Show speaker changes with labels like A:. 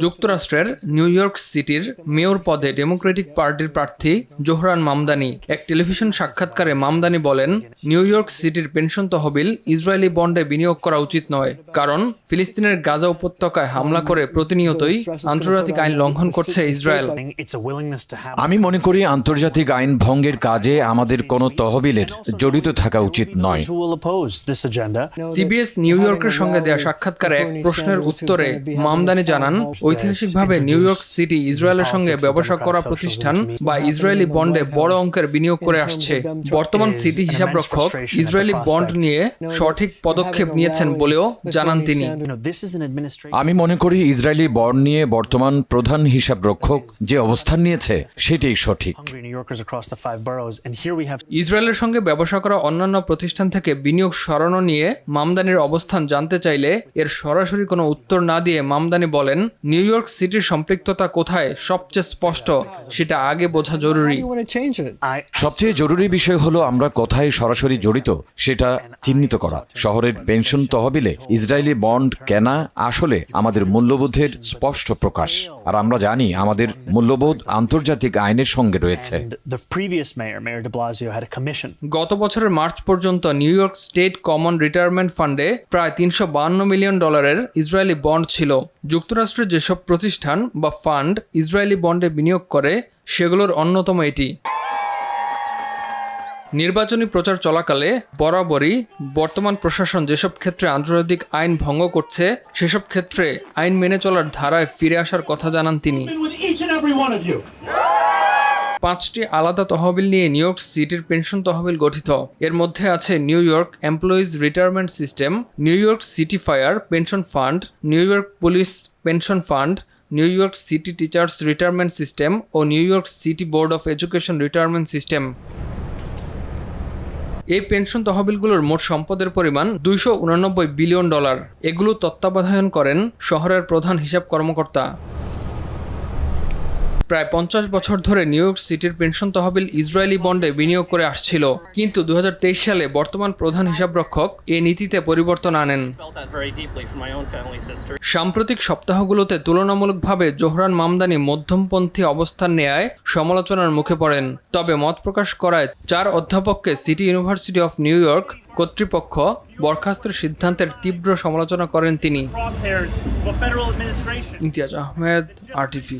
A: যুক্তরাষ্ট্রের New York সিটির mayor পদে ডেমোক্রেটিক পার্টির প্রার্থী জোহরান মামদানি এক টেলিভিশন সাক্ষাৎকারে মামদানি বলেন নিউ ইয়র্ক সিটির পেনশন তহবিল ইসরায়েলি বন্ডে বিনিয়োগ করা উচিত নয় কারণ ফিলিস্তিনের গাজা উপত্যকায় হামলা করে প্রতিনিয়তই আন্তর্জাতিক আইন লঙ্ঘন করছে ইসরায়েল.
B: আমি মনে করি আন্তর্জাতিক আইন ভঙ্গের কাজে আমাদের কোনো তহবিলের জড়িত থাকা উচিত নয়
A: সিবিএস নিউ ইয়র্কের সঙ্গে দেয়া সাক্ষাৎকারে এক প্রশ্নের উত্তরে মামদানি জানান ঐতিহাসিকভাবে নিউ ইয়র্ক সিটি ইসরায়েলের সঙ্গে ব্যবসা করা প্রতিষ্ঠান বা ইসরায়েলি বন্ডে বড় অঙ্কের বিনিয়োগ করে আসছে। বর্তমান সিটি হিসাবরক্ষক ইসরায়েলি বন্ড নিয়ে সঠিক পদক্ষেপ নিয়েছেন বলেও জানান তিনি.
B: আমি মনে করি ইসরায়েলি বন্ড নিয়ে বর্তমান প্রধান হিসাব রক্ষক যে অবস্থান নিয়েছে সেটাই সঠিক।
A: ইসরায়েলের সঙ্গে ব্যবসা করা অন্যান্য প্রতিষ্ঠান থেকে বিনিয়োগ সরানো নিয়ে মামদানির অবস্থান জানতে চাইলে এর সরাসরি কোনো উত্তর না দিয়ে মামদানি বলেন নিউ ইয়র্ক সিটির সম্পৃক্ততা কোথায় সবচেয়ে স্পষ্ট সেটা আগে বোঝা জরুরি।
B: সবচেয়ে জরুরি বিষয় হলো আমরা কোথায় সরাসরি জড়িত সেটা চিহ্নিত করা। শহরের পেনশন তহবিলে ইসরায়েলি বন্ড কেনা আসলে আমাদের মূল্যবোধের স্পষ্ট প্রকাশ। আর আমরা জানি আমাদের মূল্যবোধ আন্তর্জাতিক আইনের সঙ্গে রয়েছে।
A: গত বছরের মার্চ পর্যন্ত New York state common retirement ফান্ডে প্রায় তিনশো মিলিয়ন ডলারের ইসরায়েলি বন্ড ছিল। যুক্তরাষ্ট্রের যেসব প্রতিষ্ঠান বা ফান্ড ইসরায়েলি বন্ডে বিনিয়োগ করে, সেগুলোর অন্যতম এটি। নির্বাচনী প্রচার চলাকালে বরাবরই বর্তমান প্রশাসন যেসব ক্ষেত্রে আন্তর্জাতিক আইন ভঙ্গ করছে, সেসব ক্ষেত্রে আইন মেনে চলার ধারায় ফিরে আসার কথা জানান তিনি। পাঁচটি আলাদা তহবিল নিয়ে নিউ ইয়র্ক সিটির পেনশন তহবিল গঠিত। এর মধ্যে আছে New York employees retirement system, New York city fire pension fund, New York police pension fund, New York city teachers retirement system O New York city board of education retirement system. এই pension তহবিলগুলোর মোট সম্পদের পরিমাণ দুইশো billion dollar. এগুলো তত্ত্বাবধায়ন করেন শহরের প্রধান হিসাব কর্মকর্তা। প্রায় পঞ্চাশ বছর ধরে নিউ ইয়র্ক সিটির পেনশন তহবিল ইসরায়েলি বন্ডে বিনিয়োগ করে আসছিল কিন্তু দু হাজার তেইশ সালে বর্তমান প্রধান হিসাবরক্ষক এ নীতিতে পরিবর্তন আনেন. সাম্প্রতিক সপ্তাহগুলোতে তুলনামূলকভাবে জোহরান মামদানি মধ্যমপন্থী অবস্থান নেয়ায় সমালোচনার মুখে পড়েন তবে মত প্রকাশ করায় চার অধ্যাপককে City University of New York কর্তৃপক্ষ বরখাস্তের সিদ্ধান্তের তীব্র সমালোচনা করেন তিনি. ইমতিয়াজ আহমেদ আরটিভি